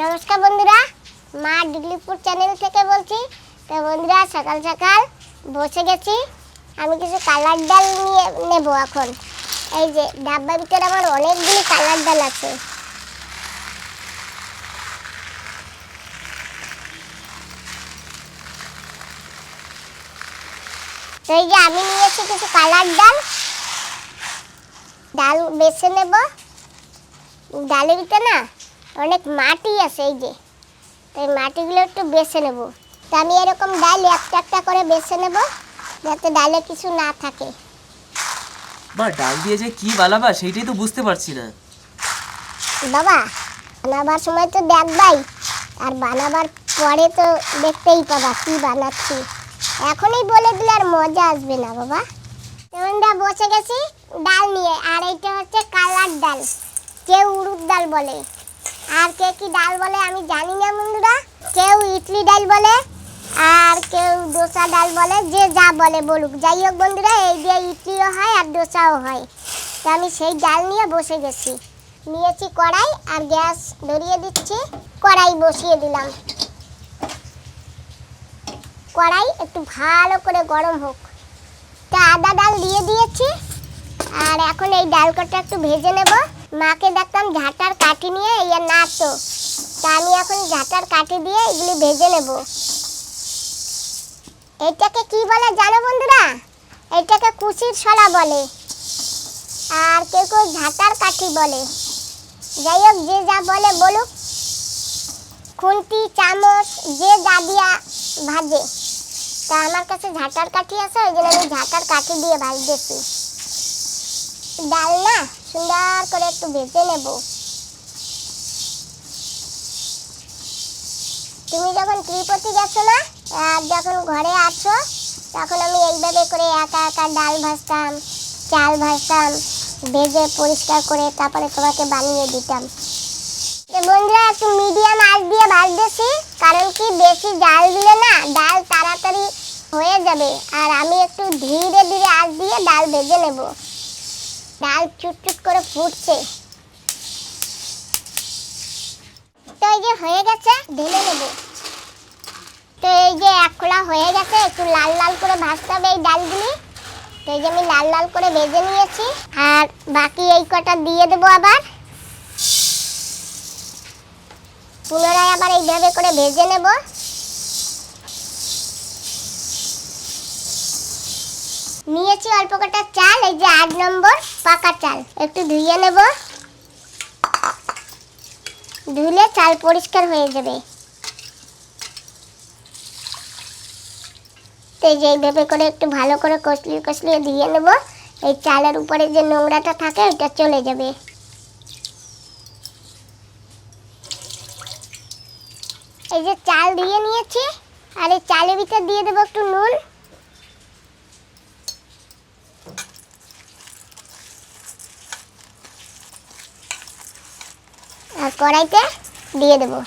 নমস্কার বন্ধুরা, মা ডিগলিপুর চ্যানেল থেকে বলছি। তো বন্ধুরা, সকাল সকাল বসে গেছি। আমি কিছু কালার ডাল নিয়ে নেব এখন। এই যে ডাব্বার ভিতরে আমার অনেকগুলি কালার ডাল আছে। তো এই যে, আমি নিয়েছি কিছু কালার ডাল ডাল বেছে নেব। ডালের ভিতরে না অনেক মাটি আছে এই যে। তো এই মাটিগুলো একটু বেছে নেব। তো আমি এরকম ডাল একটা একটা করে বেছে নেব যাতে ডালে কিছু না থাকে। মা ডাল দিয়ে যে কি বানাবা সেইটাই তো বুঝতে পারছি না। বাবা বানাবার সময় তো দেখবাই আর বানাবার পরে তো দেখতেই পাবা কি বানাচ্ছি। এখনই বলে দিলে আর মজা আসবে না বাবা। যেমনটা বসে গেছি ডাল নিয়ে আর এইটা হচ্ছে কালার ডাল কেউ উড়ুর ডাল বলে। আর কে কি ডাল বলে আমি জানি না বন্ধুরা। কেউ ইডলি ডাল বলে, আর কেউ ডোসা ডাল বলে, যে যা বলে বলুক। যাই হোক বন্ধুরা, এই দিয়ে ইডলিও হয় আর ডোসাও হয়। তো আমি সেই ডাল নিয়ে বসে গেছি। নিয়েছি কড়াই আর গ্যাস ধরিয়ে দিচ্ছি। কড়াই বসিয়ে দিলাম। কড়াই একটু ভালো করে গরম হোক। তা আদা ডাল দিয়ে দিয়েছি। আর এখন এই ডাল কটা একটু ভেজে নেব। মাকে দেখতাম ঝাঁটার কাঠি নিয়ে ইয়ে নাড়তো তা আমি এখন ঝাঁটার কাঠি দিয়ে এগুলি ভেজে নেব। এটাকে কি বলে জানো বন্ধুরা? এটাকে কুচির ছড়া বলে। আর কেউ কেউ ঝাঁটার কাঠি বলে। যাই হোক, যে যা বলে বলুক। খুন্তি, চামচ, যে যা দিয়া ভাজে। তা আমার কাছে ঝাঁটার কাঠি আছে, ওই জন্য আমি ঝাঁটার কাঠি দিয়ে ভাজতেছি। ডাল না সুন্দর করে একটু ভেজে নেব। তুমি যখন ত্রিপতি গেছো না, আর যখন ঘরে আছো, তখন আমি এইভাবে করে একা একা ডাল ভাজতাম, চাল ভাজতাম, ভেজে পরিষ্কার করে তারপরে তোমাকে বানিয়ে দিতাম। বন্ধুরা, একটু মিডিয়াম আঁচ দিয়ে ভাজতেছি, কারণ কি বেশি জাল দিলে না, ডাল তাড়াতাড়ি হয়ে যাবে। আর আমি একটু ধীরে ধীরে আঁচ দিয়ে ডাল ভেজে নেব। ডাল চুটচুট করে ফুটছে। তো এই যে হয়ে গেছে, ঢেলে নেব। তো এই যে এক খোলা হয়ে গেছে, একটু লাল লাল করে ভাজতে হবে এই ডালগুলি। তো এই যে আমি লাল লাল করে ভেজে নিয়েছি, আর বাকি এই কটা দিয়ে দেবো আবার। পুনরায় আবার এইভাবে করে ভেজে নেব। নিয়েছি অল্প কটা চাল, এই যে আট নম্বর পাকা চাল। একটু ধুয়ে নেব। ধুলে চাল পরিষ্কার হয়ে যাবে। তো এই যে করে একটু ভালো করে কষলিয়ে কষলিয়ে ধুয়ে নেব। এই চালের উপরে যে নোংরাটা থাকে ওটা চলে যাবে। এই যে চাল দিয়ে নিয়েছি, আর এই চালের ভিতর দিয়ে দেবো একটু নুন। আর কড়াইতে দিয়ে দেবো।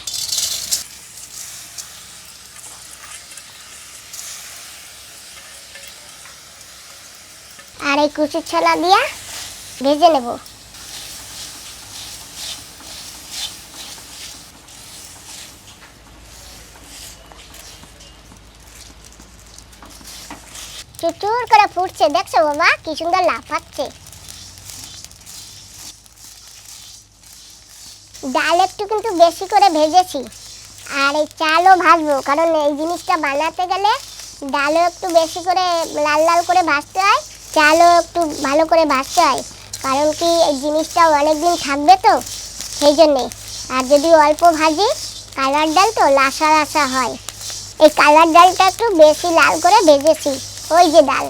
আর এই কুচির ছোলা দিয়া ভেজে নেব। চুচুর করে ফুটছে, দেখছ বাবা? কি সুন্দর লাফাচ্ছে। ডাল একটু কিন্তু বেশি করে ভেজেছি। আর এই চালও ভাজবো, কারণ এই জিনিসটা বানাতে গেলে ডালও একটু বেশি করে লাল লাল করে ভাজতে হয়, চালও একটু ভালো করে ভাজতে হয়। কারণ কি এই জিনিসটা অনেক দিন থাকবে তো, সেই জন্যে। আর যদি অল্প ভাজি, কালার ডাল তো লাসা লাসা হয়। এই কালার ডালটা একটু বেশি লাল করে ভেজেছি, ওই যে ডাল।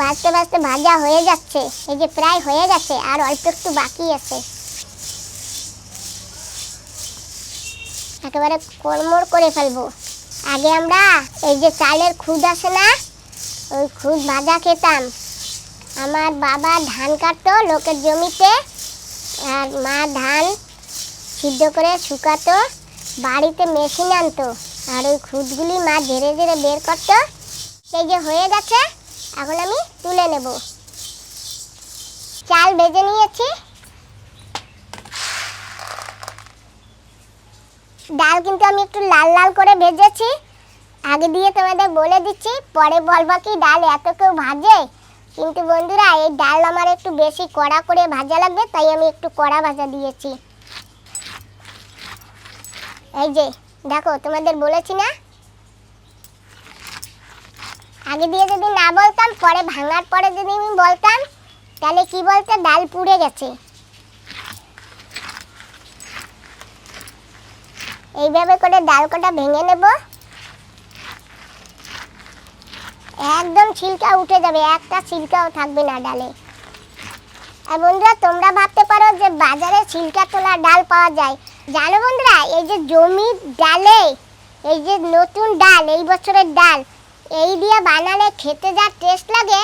বাজতে বাজতে ভাজা হয়ে যাচ্ছে। এই যে প্রায় হয়ে গেছে, আর অল্প একটু বাকি আছে। একেবারে কড়মড় করে ফেলব। আগে আমরা এই যে চালের খুদ আসে না, ওই খুদ ভাজা খেতাম। আমার বাবা ধান কাটতো লোকের জমিতে, আর মা ধান সিদ্ধ করে শুকাতো, বাড়িতে মেশিন আনতো, আর ওই খুদগুলি মা ধীরে ধীরে বের করতো। সেই যে হয়ে গেছে এখন আমি তুলে নেব। চাল ভেজে নিয়েছি। ডাল কিন্তু আমি একটু লাল লাল করে ভেজেছি। আগে দিয়ে তোমাদের বলে দিচ্ছি, পরে বলবা কি ডাল এত কেউ ভাজে? কিন্তু বন্ধুরা, এই ডাল আমার একটু বেশি কড়া করে ভাজা লাগবে, তাই আমি একটু কড়া ভাজা দিয়েছি। এই যে, দেখো, তোমাদের বলেছি না? আগে দিয়ে যদি না বলতাম, পরে ভাঙার পরে যদি আমি বলতাম, তাহলে কি বলতে, ডাল পুড়ে গেছে। এইভাবে করে ডাল কটা ভেঙে নেব। একদম ছিলকা উঠে যাবে, একটা ছিলকাও থাকবে না ডালে। আর বন্ধুরা, তোমরা ভাবতে পারো যে বাজারে ছিলকা তোলা ডাল পাওয়া যায়। জানো বন্ধুরা, এই যে জমির ডালে, এই যে নতুন ডাল, এই বছরের ডাল এই দিয়ে বানালে খেতে যা টেস্ট লাগে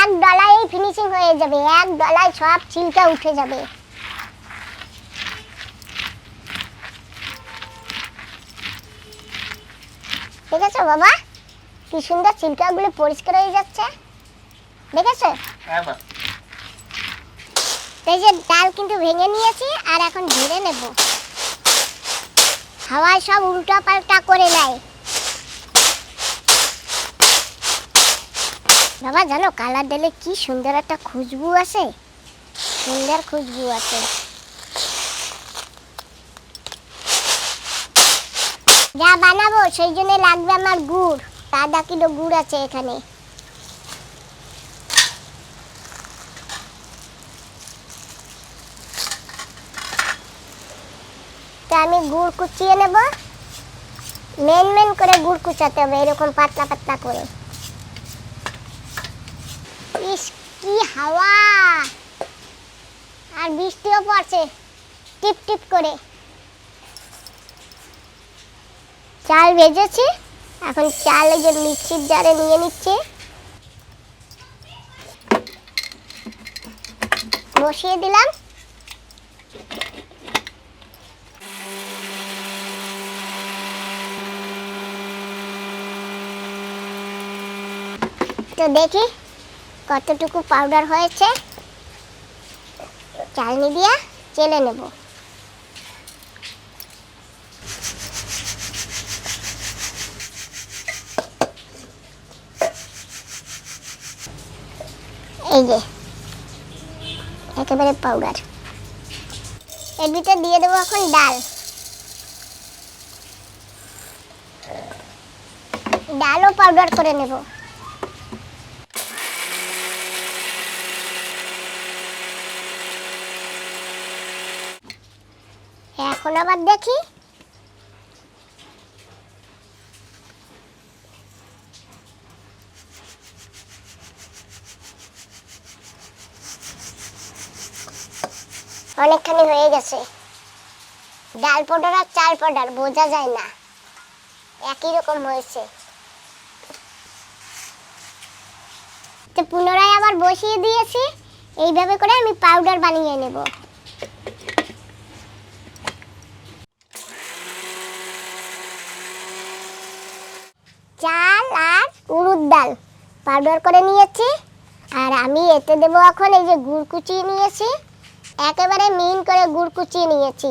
এক ডলায় ফিনিশিং হয়ে যাবে এক ডলায় সব ছিলকা উঠে যাবে। ঠিক আছে বাবা? কি সুন্দর ছিলকাগুলো পরিষ্কার হয়ে যাচ্ছে। দেখেছ? হ্যাঁ এই যে ডাল কিন্তু ভেঙে নিয়েছি আর এখন ঝেড়ে নেব। হাওয়ায় সব উল্টা পাল্টা করে নেয়। বাবা, জানো কালার ডালে কি সুন্দর একটা খুশবু আছে সুন্দর খুশবু আছে যা বানাবো, সেই জন্য লাগবে আমার গুড়। আধা কিলো গুড় আছে এখানে। আমি গুড় কুচিয়ে নেব। মেন মেন করে গুড় কুচাতে হবে, এরকম পাতলা পাতলা করে। কি হাওয়া? আর বৃষ্টিও পড়ছে। টিপ টিপ করে। চাল ভেজেছি। এখন চাল যে মিক্সির জারে নিয়ে নিচ্ছি। বসিয়ে দিলাম। তো দেখি কতটুকু পাউডার হয়েছে? চালনি দিয়ে চেলে নেব। এই যে, একেবারে পাউডার এর ভিতরে দিয়ে দেবো এখন ডাল। ডালও পাউডার করে নেব। এখন আবার দেখি। অনেকখানি হয়ে গেছে। ডাল পাউডার আর চাল পাউডার, বোঝা যায় না। একই রকম হয়েছে। তো পুনরায় আবার বসিয়ে দিয়েছি। এইভাবে করে আমি পাউডার বানিয়ে নেব চাল আর উড়ুদ ডাল পাউডার করে নিয়েছি। আর আমি এতে দেবো এখন এই যে গুড় কুচিয়ে নিয়েছি। একেবারে মিন করে গুড় কুচিয়ে নিয়েছি।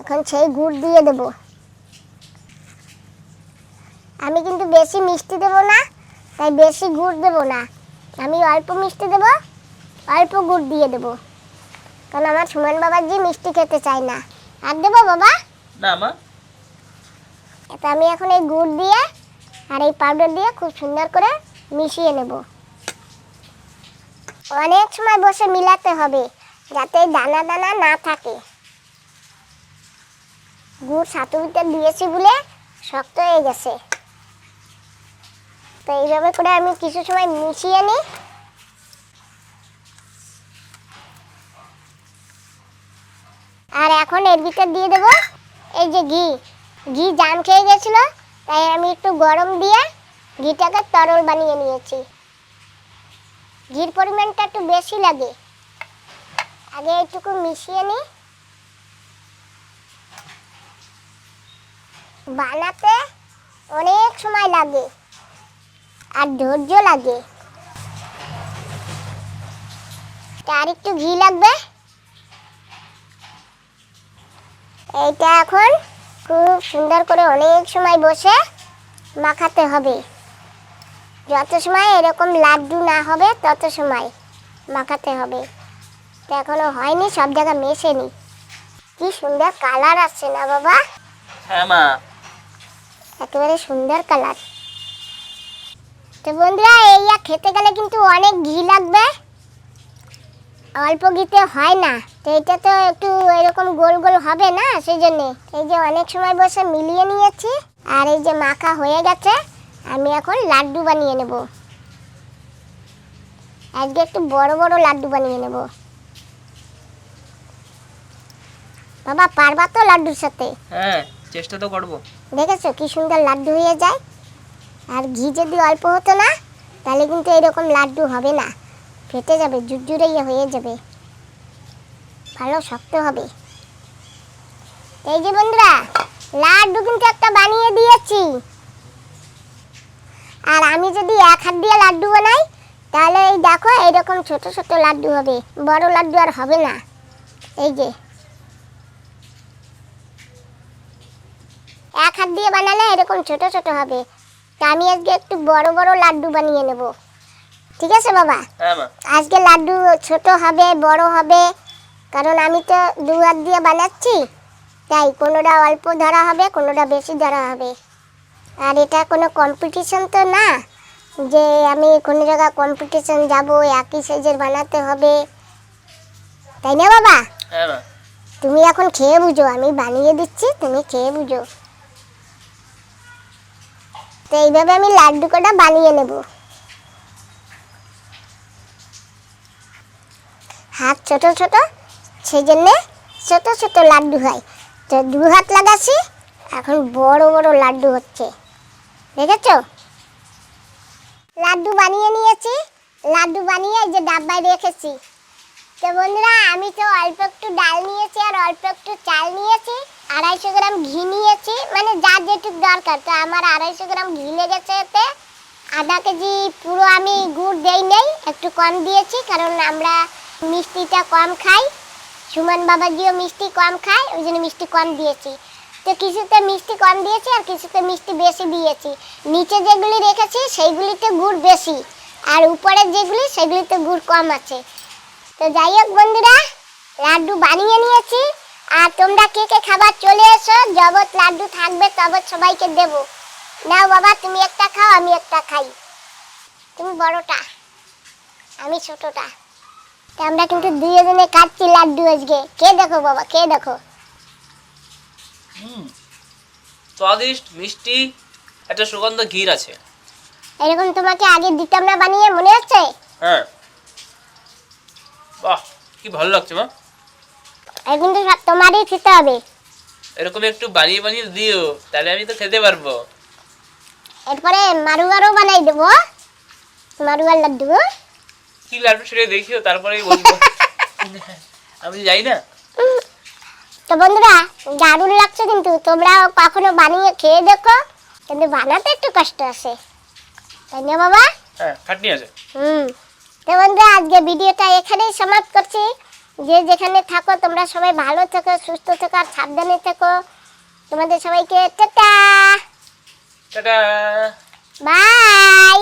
এখন সেই গুড় দিয়ে দেব। আমি কিন্তু বেশি মিষ্টি দেব না তাই বেশি গুড় দেব না। আমি অল্প মিষ্টি দেব অল্প গুড় দিয়ে দেব। কারণ আমার সুমন বাবার যে মিষ্টি খেতে চায় না। আর দেবো বাবা? না মা। তো আমি এখন এই গুড় দিয়ে আর এই পাউডার দিয়ে খুব সুন্দর করে মিশিয়ে নেব। অনেক সময় বসে মিলাতে হবে, যাতে দানা দানা না থাকে। গুড় সাতুরিতে দিয়েছি বলে শক্ত হয়ে গেছে। তো এইভাবে করে আমি কিছু সময় মিশিয়ে নিই। আর এখন এর ভিতর দিয়ে দেবো, এই যে ঘি। ঘি জাম খেয়ে গেছিল, তাই আমি একটু গরম দিয়ে ঘিটাকে তরল বানিয়ে নিয়েছি। ঘির পরিমাণটা একটু বেশি লাগে। আগে এইটুকু মিশিয়ে নিই। বানাতে অনেক সময় লাগে আর ধৈর্য লাগে। আর একটু ঘি লাগবে। এইটা এখন খুব সুন্দর করে অনেক সময় বসে মাখাতে হবে। যত সময় এরকম লাড্ডু না হবে তত সময় মাখাতে হবে। তো এখনও হয়নি সব জায়গা মেশেনি। কি সুন্দর কালার আসছে না বাবা? হ্যাঁ মা। একেবারে সুন্দর কালার। তো বন্ধুরা এই খেতে গেলে কিন্তু অনেক ঘি লাগবে। অল্প ঘিতে হয় না। তো এটা তো একটু এরকম গোল গোল হবে না সেই জন্যে। এই যে অনেক সময় বসে মিলিয়ে নিয়েছি আর এই যে মাখা হয়ে গেছে। আমি এখন লাড্ডু বানিয়ে নেব। আজকে একটু বড় বড় লাড্ডু বানিয়ে নেব। বাবা পারবা তো লাড্ডুর সাথে? হ্যাঁ চেষ্টা তো করব। দেখেছ কি সুন্দর লাড্ডু হয়ে যায়? আর ঘি যদি অল্প হতো না তাহলে কিন্তু এরকম লাড্ডু হবে না। ফেটে যাবে জুরজুরে হয়ে যাবে। ভালো শক্ত হবে। এই যে বন্ধুরা লাড্ডু কিন্তু একটা বানিয়ে দিয়েছি। আর আমি যদি এক হাত দিয়ে লাড্ডু বানাই তাহলে এই দেখো এরকম ছোট ছোট লাড্ডু হবে। বড় লাড্ডু আর হবে না। এই যে। এক হাত দিয়ে বানালে এরকম ছোট ছোট হবে। তা আমি আজকে একটু বড় বড় লাড্ডু বানিয়ে নেব। ঠিক আছে বাবা? হ্যাঁ আজকে লাড্ডু ছোট হবে বড় হবে। কারণ আমি তো দু হাত দিয়ে বানাচ্ছি। তাই কোনোটা অল্প ধরা হবে কোনোটা বেশি ধরা হবে। আর এটা কোনো কম্পিটিশন তো না যে আমি কোনো জায়গায় কম্পিটিশন যাব একই সাইজের বানাতে হবে। তাই না বাবা? হ্যাঁ তুমি এখন খেয়ে বুঝো আমি বানিয়ে দিচ্ছি তুমি খেয়ে বুঝো। তো এইভাবে আমি লাড্ডু কটা বানিয়ে নেব। হাত ছোট ছোট সেই জন্যে ছোট ছোট লাড্ডু হয়। তো দু হাত লাগাচ্ছি এখন বড় বড় লাড্ডু হচ্ছে। দেখেছ? লাড্ডু বানিয়ে নিয়েছি। লাড্ডু বানিয়ে যে ডাব্বায় রেখেছি। তো বন্ধুরা, আমি তো অল্প একটু ডাল নিয়েছি আর অল্প একটু চাল নিয়েছি। আড়াইশো গ্রাম ঘি নিয়েছি। মানে যার যেটুক দরকার। তো আমার আড়াইশো গ্রাম ঘি লেগেছে এতে। আধা কেজি পুরো আমি গুড় দেই নেই। একটু কম দিয়েছি, কারণ আমরা মিষ্টিটা কম খাই। সুমন বাবাজিও মিষ্টি কম খায়, ওই জন্য মিষ্টি কম দিয়েছি। তো কিছুতে মিষ্টি কম দিয়েছি আর কিছুতে মিষ্টি বেশি দিয়েছি। নিচে যেগুলি রেখেছি, সেইগুলিতে গুড় বেশি। আর উপরে যেগুলি, সেগুলিতে গুড় কম আছে। তো যাই হোক বন্ধুরা, লাড্ডু বানিয়ে নিয়েছি। আর তোমরা কে কে খাবার চলে এসো জগৎ লাড্ডু থাকবে তবে সবাইকে দেব। নাও বাবা, তুমি একটা খাও, আমি একটা খাই। তুমি বড়টা, আমি ছোটটা। আমরা কিন্তু দুজনে খাচ্ছি লাড্ডু আজকে। কে দেখো বাবা, কে দেখো? স্বাদিষ্ট মিষ্টি একটা সুগন্ধ ঘির আছে। এরকম তোমাকে আগে দিতাম না বানিয়ে মনে হচ্ছে হ্যাঁ। বাহ কি ভালো লাগছে মা এখন সব তোমারই খেতে হবে। এরকম একটু বানিয়ে বানিয়ে দিও তাহলে আমি তো খেতে পারব। এরপরে মারুয়ারও বানাই দেবো। মারুয়ার লাড্ডু। কি লাড্ডু সেটা দেখিও তারপরেই বলব। আমি যাই না। তো বন্ধুরা দারুণ লাগছে কিন্তু। তোমরা কখনো বানিয়ে খেয়ে দেখো কিন্তু বানাতে একটু কষ্ট আছে। তাই না বাবা। হ্যাঁ খাটনি আছে। হুম। তো বন্ধুরা আজকে ভিডিওটা এখানেই সমাপ্ত করছি। যে যেখানে থাকো তোমরা সবাই ভালো থেকো সুস্থ থেকো আর সাবধানে থেকো। তোমাদের সবাইকে টাটা। টাটা। বাই।